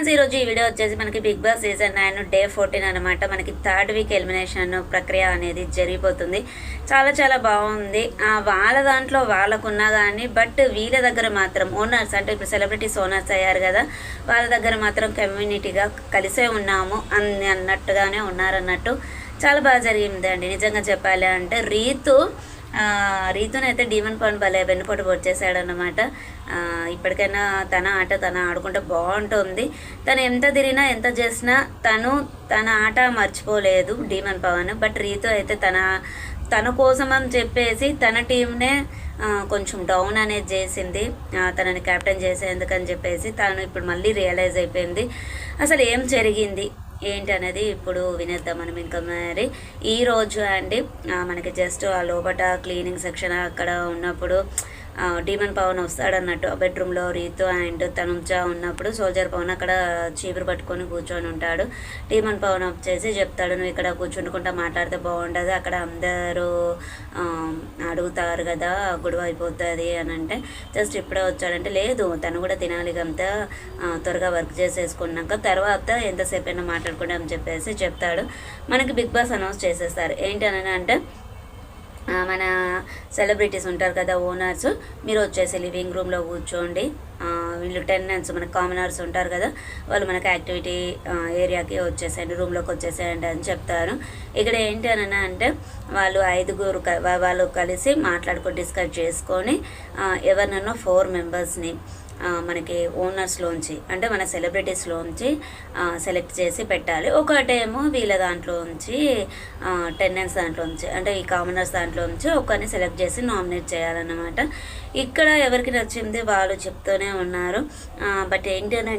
Friends ఈరోజు ఈ video వచ్చేసి మనకి Big Boss season nine day fourteen అనమాట మనకి థర్డ్ వీక్ ఎలిమినేషన్ ప్రక్రియ అనేది జరిగిపోతుంది. చాలా చాలా బాగుంది. వాళ్ళ దాంట్లో వాళ్ళకున్నా కానీ బట్ వీళ్ళ దగ్గర మాత్రం ఓనర్స్ అంటే ఇప్పుడు సెలబ్రిటీస్ ఓనర్స్ అయ్యారు కదా వాళ్ళ దగ్గర మాత్రం కమ్యూనిటీగా కలిసే ఉన్నాము అని అన్నట్టుగానే ఉన్నారన్నట్టు చాలా బాగా జరిగింది అండి నిజంగా చెప్పాలి అంటే రీతు రీతునైతే డీమన్ పవన్ భలే వెన్నుపోటు పొడిచేశాడనమాట ఇప్పటికైనా తన ఆట తన ఆడుకుంటే బాగుంటుంది. తను ఎంత తిరిగినా ఎంత చేసినా తను తన ఆట మర్చిపోలేదు డీమన్ పవన్. బట్ రీతు అయితే తన తన కోసం అని చెప్పేసి తన టీంనే కొంచెం డౌన్ అనేది చేసింది. తనని కెప్టెన్ చేసేందుకని చెప్పేసి తను ఇప్పుడు మళ్ళీ రియలైజ్ అయిపోయింది. అసలు ఏం జరిగింది? ఏంటనేది ఇప్పుడు వినేద్దాం మనం ఇంకా మరి. ఈ రోజు అండి మనకి జస్ట్ ఆ లోపట క్లీనింగ్ సెక్షన్ అక్కడ ఉన్నప్పుడు డీమన్ పవన్ వస్తాడన్నట్టు ఆ బెడ్రూమ్లో రీతు అండ్ తనుజ ఉన్నప్పుడు సోల్జర్ పవన్ అక్కడ చీపురు పట్టుకొని కూర్చొని ఉంటాడు. డీమన్ పవన్ వచ్చేసి చెప్తాడు నువ్వు ఇక్కడ కూర్చుండుకుంటా మాట్లాడితే బాగుండదు అక్కడ అందరూ అడుగుతారు కదా గొడవ అయిపోతుంది అని అంటే జస్ట్ ఇప్పుడే వచ్చాడంటే లేదు తను కూడా తినాలి అంతా త్వరగా వర్క్ చేసేసుకున్నాక తర్వాత ఎంతసేపు అయినా మాట్లాడుకుంటామని చెప్పేసి చెప్తాడు. మనకి బిగ్ బాస్ అనౌన్స్ చేసేస్తారు. ఏంటి అని అంటే మన సెలబ్రిటీస్ ఉంటారు కదా ఓనర్స్ మీరు వచ్చేసి లివింగ్ రూమ్లో కూర్చోండి. వీళ్ళు టెన్నెంట్స్ మన కామనర్స్ ఉంటారు కదా వాళ్ళు మనకు యాక్టివిటీ ఏరియాకి వచ్చేసేయండి రూమ్లోకి వచ్చేసేయండి అని చెప్తారు. ఇక్కడ ఏంటి అని అంటే వాళ్ళు ఐదుగురు వాళ్ళు కలిసి మాట్లాడుకొని డిస్కస్ చేసుకొని ఎవరినన్నా ఫోర్ మెంబర్స్ని మనకి ఓనర్స్లోంచి అంటే మన సెలబ్రిటీస్లోంచి సెలెక్ట్ చేసి పెట్టాలి. ఒకటేమో వీళ్ళ దాంట్లోంచి టెన్నెన్స్ దాంట్లోంచి అంటే ఈ కామనర్స్ దాంట్లోంచి ఒకరిని సెలెక్ట్ చేసి నామినేట్ చేయాలన్నమాట. ఇక్కడ ఎవరికి నచ్చింది వాళ్ళు చెప్తూనే ఉన్నారు. బట్ ఏంటి అని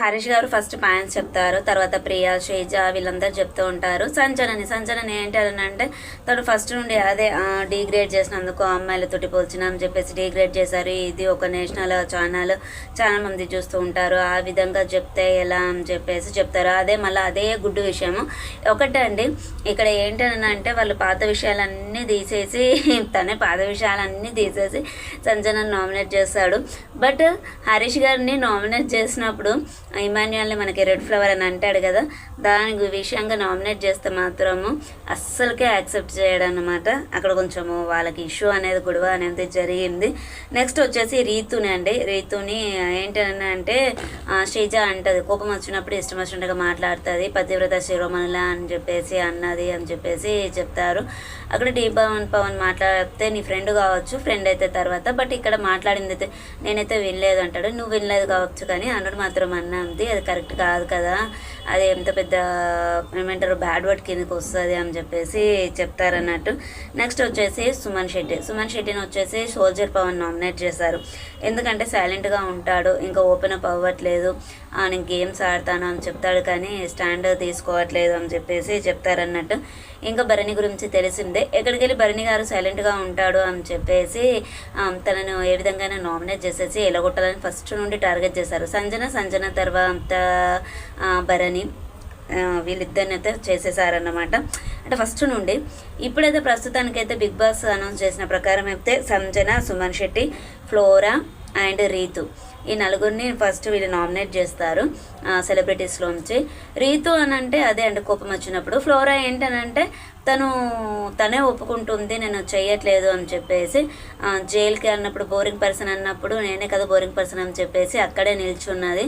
హరీష్ గారు ఫస్ట్ పాయింట్స్ చెప్తారు తర్వాత ప్రియా శ్రీజ వీళ్ళందరూ చెప్తూ ఉంటారు. సంచనని సంచనని ఏంటి అని అంటే తను ఫస్ట్ నుండి అదే డిగ్రేడ్ చేసినందుకు అమ్మాయిలతోటి పోల్చినాం చెప్పేసి డిగ్రేడ్ చేశారు. ఇది ఒక నేషనల్ ఛానల్ చాలా మంది చూస్తూ ఉంటారు. ఆ విధంగా చెప్తే ఎలా అని చెప్పేసి చెప్తారు. అదే మళ్ళీ అదే గుడ్డు విషయము. ఒకటే అండి ఇక్కడ ఏంటని అంటే వాళ్ళు పాత విషయాలన్నీ తీసేసి తనే పాత విషయాలన్నీ తీసేసి సంజనని నామినేట్ చేస్తాడు. బట్ హరీష్ గారిని నామినేట్ చేసినప్పుడు ఇమాన్యుయల్ని మనకి రెడ్ ఫ్లవర్ అని అంటాడు కదా దాని విషయంగా నామినేట్ చేస్తే మాత్రము అస్సలకే యాక్సెప్ట్ చేయడం అనమాట అక్కడ కొంచెము వాళ్ళకి ఇష్యూ అనేది గొడవ అనేది జరిగింది. నెక్స్ట్ వచ్చేసి రీతుని అండి. రీతుని ఏంటని అంటే శ్రీజ అంటది. కోపం వచ్చినప్పుడు ఇష్టం వచ్చినట్టుగా మాట్లాడుతుంది. పతివ్రత శిరోమణుల అని చెప్పేసి అన్నది అని చెప్పేసి చెప్తారు. అక్కడ డీ పవన్ పవన్ మాట్లాడితే నీ ఫ్రెండ్ కావచ్చు ఫ్రెండ్ అయితే తర్వాత బట్ ఇక్కడ మాట్లాడింది అయితే నేనైతే వినలేదు అంటాడు. నువ్వు వినలేదు కావచ్చు కానీ అన్నాడు మాత్రం అన్నది అది. కరెక్ట్ కాదు కదా. అది ఎంత పెద్ద ఏమంటారు బ్యాడ్ వర్డ్ కిందకి వస్తుంది అని చెప్పేసి చెప్తారన్నట్టు. నెక్స్ట్ వచ్చేసి సుమన్ శెట్టి సుమన్ శెట్టిని వచ్చేసి సోల్జర్ పవన్ నామినేట్ చేశారు. ఎందుకంటే సైలెంట్గా ఉంటాడు. ఇంకా ఓపెన్ అప్ అవ్వట్లేదు. ఆయన నేను గేమ్స్ ఆడతాను అని చెప్తాడు కానీ స్టాండ్ తీసుకోవట్లేదు అని చెప్పేసి చెప్తారన్నట్టు. ఇంకా భరణి గురించి తెలిసిందే. ఎక్కడికి వెళ్ళి భరణి గారు సైలెంట్గా ఉంటాడు అని చెప్పేసి తనను ఏ విధంగా నామినేట్ చేసేసి ఎలగొట్టాలని ఫస్ట్ నుండి టార్గెట్ చేశారు. సంజన సంజన తర్వాత భరణి వీళ్ళిద్దరిని అయితే చేసేసారన్నమాట. అంటే ఫస్ట్ నుండి ఇప్పుడైతే ప్రస్తుతానికైతే బిగ్ బాస్ అనౌన్స్ చేసిన ప్రకారం అయితే సంజన సుమన్ శెట్టి ఫ్లోరా అండ్ రీతు. ఈ నలుగురిని ఫస్ట్ వీళ్ళు నామినేట్ చేస్తారు సెలబ్రిటీస్లోంచి రీతు అని అంటే అదే అంటే కోపం వచ్చినప్పుడు. ఫ్లోరా ఏంటనంటే తను తనే ఒప్పుకుంటుంది నేను చేయట్లేదు అని చెప్పేసి జైలుకి అన్నప్పుడు బోరింగ్ పర్సన్ అన్నప్పుడు నేనే కదా బోరింగ్ పర్సన్ అని చెప్పేసి అక్కడే నిల్చున్నది.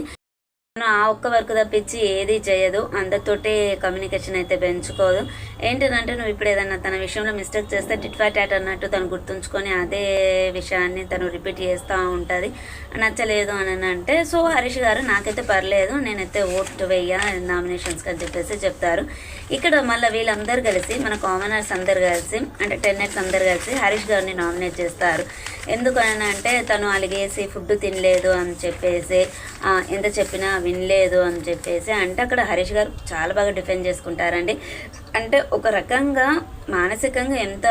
ఆ ఒక్క వర్క్ తప్పించి ఏది చేయదు. అందరితోటి కమ్యూనికేషన్ అయితే పెంచుకోదు. ఏంటంటే నువ్వు ఇప్పుడు ఏదన్నా తన విషయంలో మిస్టేక్ చేస్తే టిట్ ఫాట్ అన్నట్టు తను గుర్తుంచుకొని అదే విషయాన్ని తను రిపీట్ చేస్తూ ఉంటుంది. నచ్చలేదు అని అంటే సో హరీష్ గారు నాకైతే పర్లేదు నేనైతే ఓట్ వేయ నామినేషన్స్కి అని చెప్పేసి చెప్తారు. ఇక్కడ మళ్ళీ వీళ్ళందరూ కలిసి మన కామనర్స్ అందరు కలిసి అంటే టెన్నెట్స్ అందరు కలిసి హరీష్ గారిని నామినేట్ చేస్తారు. ఎందుకు అంటే తను అలిగేసి ఫుడ్ తినలేదు అని చెప్పేసి ఎంత చెప్పినా వినలేదు అని చెప్పేసి అంటే అక్కడ హరీష్ గారు చాలా బాగా డిఫెండ్ చేసుకుంటారండి. అంటే ఒక రకంగా మానసికంగా ఎంత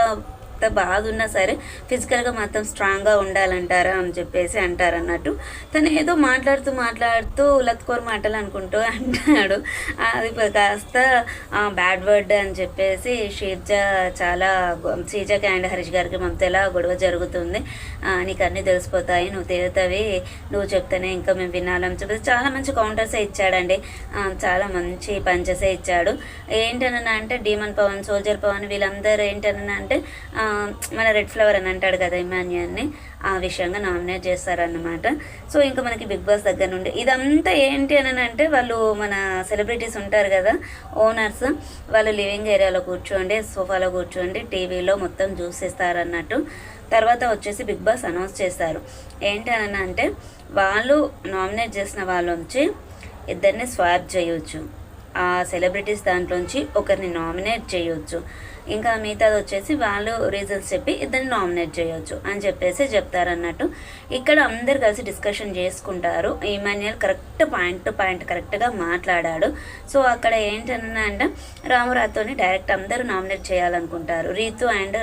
ఎంత బాధ ఉన్నా సరే ఫిజికల్గా మాత్రం స్ట్రాంగ్గా ఉండాలంటారా అని చెప్పేసి అంటారు అన్నట్టు తను ఏదో మాట్లాడుతూ మాట్లాడుతూ లత్కోర్ మాటలు అనుకుంటూ అంటాడు. అది కాస్త బ్యాడ్ వర్డ్ అని చెప్పేసి షీజ చాలా శ్రీజకి అండ్ హరీష్ గారికి మమతలా గొడవ జరుగుతుంది. నీకు అన్నీ తెలిసిపోతాయి నువ్వు తేలుతావి నువ్వు చెప్తేనే ఇంకా మేము వినాలని చెప్పేసి చాలా మంచి కౌంటర్సే ఇచ్చాడండి. చాలా మంచి పంచెసే ఇచ్చాడు. ఏంటనన్నా అంటే డీమన్ పవన్ సోల్జర్ పవన్ వీళ్ళందరూ ఏంటనన్నా అంటే మన రెడ్ ఫ్లవర్ అని అంటాడు కదా ఇమాన్యాన్ని ఆ విషయంగా నామినేట్ చేస్తారన్నమాట. సో ఇంకా మనకి బిగ్ బాస్ దగ్గర నుండి ఇదంతా ఏంటి అని అంటే వాళ్ళు మన సెలబ్రిటీస్ ఉంటారు కదా ఓనర్స్ వాళ్ళు లివింగ్ ఏరియాలో కూర్చోండి సోఫాలో కూర్చోండి టీవీలో మొత్తం చూసేస్తారన్నట్టు తర్వాత వచ్చేసి బిగ్ బాస్ అనౌన్స్ చేస్తారు. ఏంటి అని అంటే వాళ్ళు నామినేట్ చేసిన వాళ్ళొంచి ఇద్దరిని స్వాప్ చేయొచ్చు. ఆ సెలబ్రిటీస్ దాంట్లోంచి ఒకరిని నామినేట్ చేయొచ్చు. ఇంకా మిగతాది వచ్చేసి వాళ్ళు రీజన్స్ చెప్పి ఇద్దరిని నామినేట్ చేయొచ్చు అని చెప్పేసి చెప్తారన్నట్టు. ఇక్కడ అందరు కలిసి డిస్కషన్ చేసుకుంటారు. Emmanuel correct point to point కరెక్ట్గా మాట్లాడాడు. సో అక్కడ ఏంటన్నా అంటే డైరెక్ట్ అందరూ నామినేట్ చేయాలనుకుంటారు. రీతు అండ్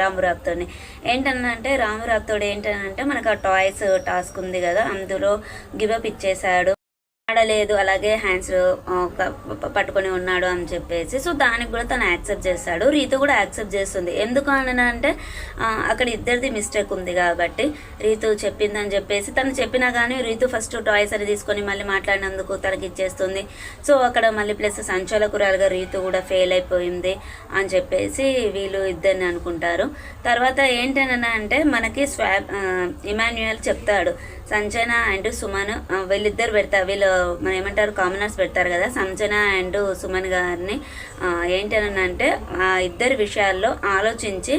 రామురాబ్తోని ఏంటన్నా అంటే రామురాబ్తోడు ఏంటంటే మనకు ఆ టాయ్స్ టాస్క్ ఉంది కదా అందులో గివప్ ఇచ్చేసాడు ఆడలేదు అలాగే హ్యాండ్స్ పట్టుకొని ఉన్నాడు అని చెప్పేసి సో దానికి కూడా తను యాక్సెప్ట్ చేస్తాడు. రీతు కూడా యాక్సెప్ట్ చేస్తుంది. ఎందుకు అని అంటే అక్కడ ఇద్దరిది మిస్టేక్ ఉంది కాబట్టి రీతు చెప్పిందని చెప్పేసి తను చెప్పినా కానీ రీతు ఫస్ట్ టాయ్స్ అని తీసుకొని మళ్ళీ మాట్లాడినందుకు తనకి ఇచ్చేస్తుంది. సో అక్కడ మళ్ళీ ప్లస్ సంచాలకురాలుగా రీతు కూడా ఫెయిల్ అయిపోయింది అని చెప్పేసి వీళ్ళు ఇద్దరిని అనుకుంటారు. తర్వాత ఏంటనన్నా అంటే మనకి స్వాబ్ ఇమాన్యుయల్ చెప్తాడు. సంజన అండ్ సుమన్ వీళ్ళిద్దరు పెడతారు వీళ్ళు మనం ఏమంటారు కామనర్స్ పెడతారు కదా సంజన అండ్ సుమన్ గారిని. ఆ, ఏంటనంటే ఆ ఇద్దరి విషయాల్లో ఆలోచించి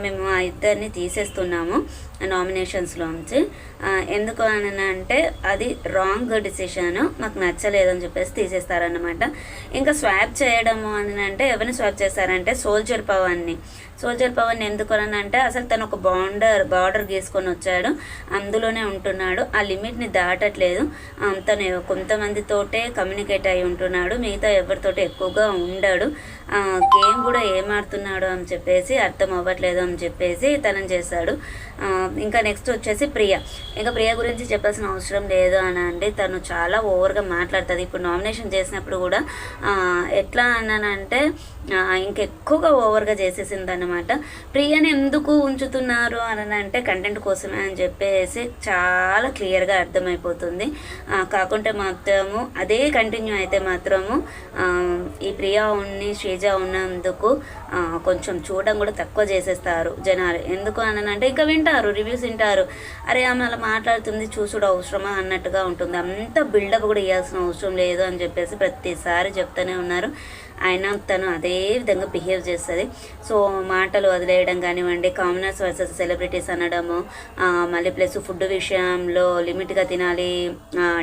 మేము ఆ ఇద్దరిని తీసేస్తున్నాము. నామినేషన్స్లో ఉంచి ఎందుకు అని అంటే అది రాంగ్ డిసిషన్ మాకు నచ్చలేదు అని చెప్పేసి తీసేస్తారనమాట ఇంకా స్వాప్ చేయడము అని అంటే ఎవరిని స్వాప్ చేస్తారంటే సోల్జర్ పవన్ని సోల్జర్ పవన్ ఎందుకు అని అంటే అసలు తను ఒక బార్డర్ బార్డర్ గీసుకొని వచ్చాడు. అందులోనే ఉంటున్నాడు. ఆ లిమిట్ని దాటట్లేదు. తను కొంతమందితోటే కమ్యూనికేట్ అయి ఉంటున్నాడు. మిగతా ఎవరితోటి ఎక్కువగా ఉండడు. గేమ్ కూడా ఏమాడుతున్నాడు అని చెప్పేసి అర్థం అవ్వట్లేదు అని చెప్పేసి తనని చేశాడు ఇంకా నెక్స్ట్ వచ్చేసి ప్రియ. ఇంకా ప్రియ గురించి చెప్పాల్సిన అవసరం లేదు అని అంటే తను చాలా ఓవర్గా మాట్లాడుతుంది. ఇప్పుడు నామినేషన్ చేసినప్పుడు కూడా ఎట్లా అన్నానంటే ఇంకెక్కువగా ఓవర్గా చేసేసింది అనమాట ప్రియని ఎందుకు ఉంచుతున్నారు అని అంటే కంటెంట్ కోసమే అని చెప్పేసి చాలా క్లియర్గా అర్థమైపోతుంది. కాకుంటే మాత్రము అదే కంటిన్యూ అయితే మాత్రము ఈ ప్రియా ఉన్ని శ్రీజ ఉన్నందుకు కొంచెం చూడడం కూడా తక్కువ చేసేస్తారు జనాలు. ఎందుకు అని అంటే ఇంకా వింటారు రివ్యూస్ వింటారు. అరే ఆమె అలా మాట్లాడుతుంది చూసుడు అవసరమా అన్నట్టుగా ఉంటుంది. అంత బిల్డప్ కూడా ఇవ్వాల్సిన అవసరం లేదు అని చెప్పేసి ప్రతిసారి చెప్తూనే ఉన్నారు. ఆయన తను అదే విధంగా బిహేవ్ చేస్తుంది. సో మాటలు వదిలేయడం కానివ్వండి కామనర్స్ వర్సెస్ సెలబ్రిటీస్ అనడము మళ్ళీ ప్లస్ ఫుడ్ విషయంలో లిమిట్గా తినాలి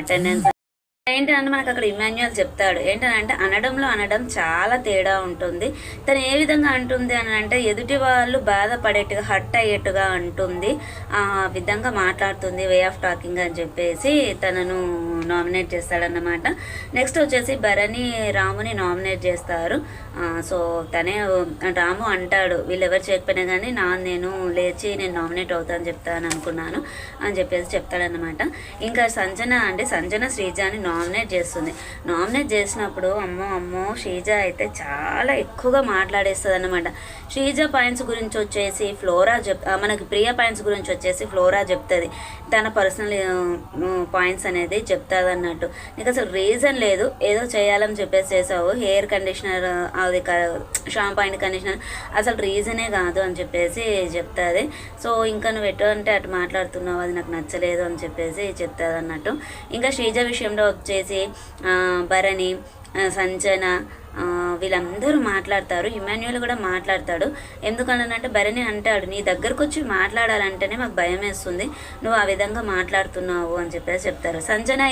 అటెండెన్స్ ఏంటంటే మనకు అక్కడ ఇమాన్యువల్ చెప్తాడు. ఏంటంటే అనడంలో అనడం చాలా తేడా ఉంటుంది. తను ఏ విధంగా అంటుంది అని అంటే ఎదుటి వాళ్ళు బాధపడేట్టుగా హర్ట్ అయ్యేట్టుగా అంటుంది. ఆ విధంగా మాట్లాడుతుంది వే ఆఫ్ టాకింగ్ అని చెప్పేసి తనను నామినేట్ చేస్తాడన్నమాట. నెక్స్ట్ వచ్చేసి భరణి రాముని నామినేట్ చేస్తారు. సో తనే రాము అంటాడు వీళ్ళు ఎవరు చేయకపోయినా కానీ నా నేను లేచి నేను నామినేట్ అవుతాను చెప్తాను అనుకున్నాను అని చెప్పేసి చెప్తాడనమాట ఇంకా సంజన అంటే సంజన శ్రీజాని నామినేట్ నామినేట్ చేస్తుంది. నామినేట్ చేసినప్పుడు అమ్మో అమ్మో శ్రీజ అయితే చాలా ఎక్కువగా మాట్లాడేస్తుంది అనమాట శ్రీజ పాయింట్స్ గురించి వచ్చేసి ఫ్లోరా చెప్ మనకి ప్రియ పాయింట్స్ గురించి వచ్చేసి ఫ్లోరా చెప్తుంది. తన పర్సనల్ పాయింట్స్ అనేది చెప్తుంది అన్నట్టు నీకు అసలు రీజన్ లేదు ఏదో చేయాలని చెప్పేసి చేసావు. హెయిర్ కండిషనర్ అది షాంపూ అండ్ కండిషనర్ అసలు రీజనే కాదు అని చెప్పేసి చెప్తుంది. సో ఇంకా నువ్వు ఎటు అంటే అటు మాట్లాడుతున్నావు అది నాకు నచ్చలేదు అని చెప్పేసి చెప్తుంది అన్నట్టు ఇంకా శ్రీజ విషయంలో వచ్చేసి భరణి సంచన వీళ్ళందరూ మాట్లాడతారు. ఇమాన్యుయల్ కూడా మాట్లాడతాడు. ఎందుకనంటే భరణి అంటాడు నీ దగ్గరకు వచ్చి మాట్లాడాలంటేనే మాకు భయం వేస్తుంది నువ్వు ఆ విధంగా మాట్లాడుతున్నావు అని చెప్పేసి చెప్తారు. సంజన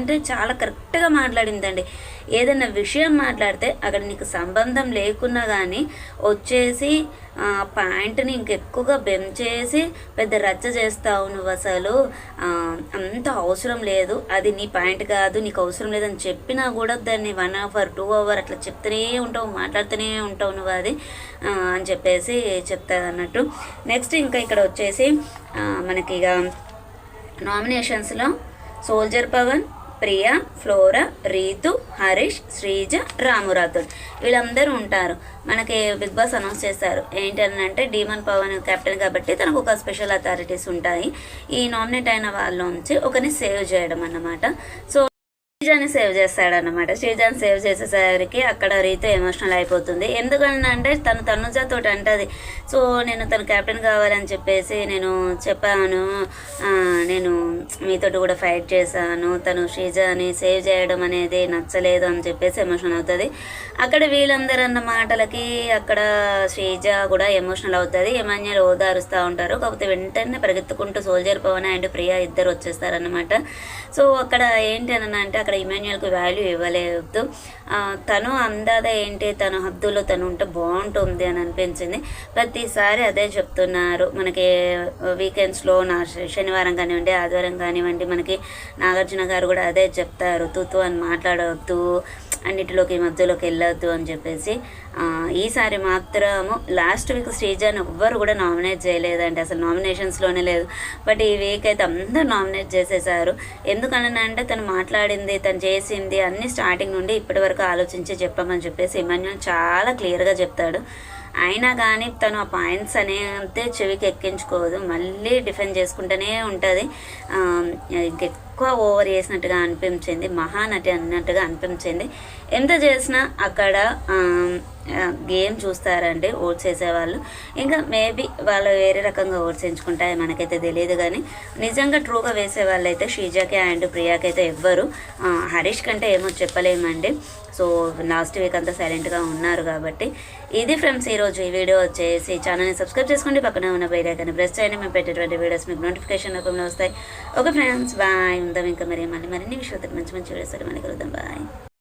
అంటే చాలా కరెక్ట్గా మాట్లాడిందండి. ఏదైనా విషయం మాట్లాడితే అక్కడ నీకు సంబంధం లేకున్నా కానీ వచ్చేసి పాయింట్ని ఇంకెక్కువగా బెంచేసి పెద్ద రచ్చ చేస్తావు నువ్వు అసలు అంత అవసరం లేదు. అది నీ పాయింట్ కాదు నీకు అవసరం లేదని చెప్పినా కూడా దాన్ని వన్ అవర్ టూ అవర్ అట్లా చెప్తూనే ఉంటావు మాట్లాడుతూనే ఉంటావు నువ్వు అది అని చెప్పేసి చెప్తాది అన్నట్టు. నెక్స్ట్ ఇంకా ఇక్కడ వచ్చేసి మనకి ఇక నామినేషన్స్లో సోల్జర్ పవన్ ప్రియా ఫ్లోరా రీతు హరీష్ శ్రీజ రామురాథోడ్ వీళ్ళందరూ ఉంటారు. మనకి బిగ్ బాస్ అనౌన్స్ చేస్తారు. ఏంటి అని అంటే డీమన్ పవన్ కెప్టెన్ కాబట్టి తనకు ఒక స్పెషల్ అథారిటీస్ ఉంటాయి. ఈ నామినేట్ అయిన వాళ్ళలోంచి ఒకరిని సేవ్ చేయడం అన్నమాట. సో శ్రీజాని సేవ్ చేస్తాడనమాట శ్రీజాని సేవ్ చేసేసరికి అక్కడ రీతో ఎమోషనల్ అయిపోతుంది. ఎందుకంటే అంటే తను తనుజతో అంటది. సో నేను తను కెప్టెన్ కావాలని చెప్పేసి నేను చెప్పాను. నేను మీతోటి కూడా ఫైట్ చేశాను. తను శ్రీజాని సేవ్ చేయడం అనేది నచ్చలేదు అని చెప్పేసి ఎమోషనల్ అవుతుంది. అక్కడ వీళ్ళందరూ అన్న మాటలకి అక్కడ శ్రీజ కూడా ఎమోషనల్ అవుతుంది. ఎమాన్యుల్ ఓదారుస్తూ ఉంటారు. కాకపోతే వెంటనే పరిగెత్తుకుంటూ సోల్జర్ పవన్ అండ్ ప్రియా ఇద్దరు వచ్చేస్తారనమాట సో అక్కడ ఏంటి అని అంటే అక్కడ ఇమాన్యుయల్కి వాల్యూ ఇవ్వలేదు. తను అందాద ఏంటి? తన హద్దులో తను ఉంటే బాగుంటుంది అని అనిపించింది. ప్రతిసారి అదే చెప్తున్నారు. మనకి వీకెండ్స్లో నా శనివారం కానివ్వండి ఆదివారం కానివ్వండి మనకి నాగార్జున గారు కూడా అదే చెప్తారు. తూతు అని మాట్లాడవద్దు అన్నిటిలోకి మధ్యలోకి వెళ్ళొద్దు అని చెప్పేసి ఈసారి మాత్రము లాస్ట్ వీక్ శ్రీజాని ఎవ్వరు కూడా నామినేట్ చేయలేదండి. అసలు నామినేషన్స్లోనే లేదు. బట్ ఈ వీక్ అయితే అందరూ నామినేట్ చేసేసారు. ఎందుకనంటే తను మాట్లాడింది తను చేసింది అన్ని స్టార్టింగ్ నుండి ఇప్పటి వరకు ఆలోచించి చెప్పమని చెప్పేసి ఇమాన్యుల్ చాలా క్లియర్గా చెప్తాడు. అయినా కానీ తను ఆ పాయింట్స్ అనేది చెవికి ఎక్కించుకోదు మళ్ళీ డిఫెండ్ చేసుకుంటూనే ఉంటుంది. ఎక్కువ ఓవర్ చేసినట్టుగా అనిపించింది మహానటి అన్నట్టుగా అనిపించింది. ఎంత చేసినా అక్కడ గేమ్ చూస్తారండి ఓట్స్ వేసేవాళ్ళు ఇంకా మేబీ వాళ్ళు వేరే రకంగా ఓట్స్ ఎంచుకుంటాయి మనకైతే తెలియదు కానీ నిజంగా ట్రూగా వేసే వాళ్ళు అయితే షీజాకి అండ్ ప్రియాకి అయితే ఎవ్వరు హరీష్ కంటే ఏమో చెప్పలేమండి. సో లాస్ట్ వీక్ అంతా సైలెంట్గా ఉన్నారు కాబట్టి. ఇది ఫ్రెండ్స్ ఈరోజు ఈ వీడియో వచ్చేసి ఛానల్ని సబ్స్క్రైబ్ చేసుకోండి. పక్కన ఉన్న బెల్ ఐకాన్ని ప్రెస్ చేయండి. మేము పెట్టేటువంటి వీడియోస్ మీకు నోటిఫికేషన్ రూపంలో వస్తాయి. Okay friends bye. ఉందాం ఇంకా మరి మళ్ళీ మరిన్ని విషయాలు మంచి మంచి వీడియోస్ మనకి కలుద్దాం. బాయ్